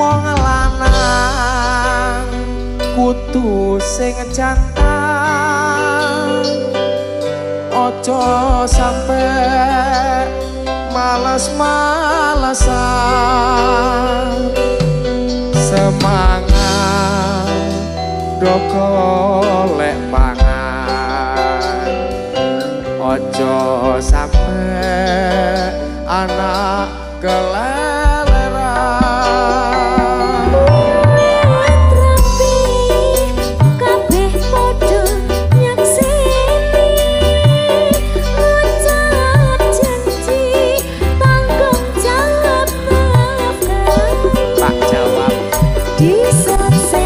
wong lanang kudu sing jantan ojo sampe males-malesan semangat doko lek pangan. Ojo sampe anak Stop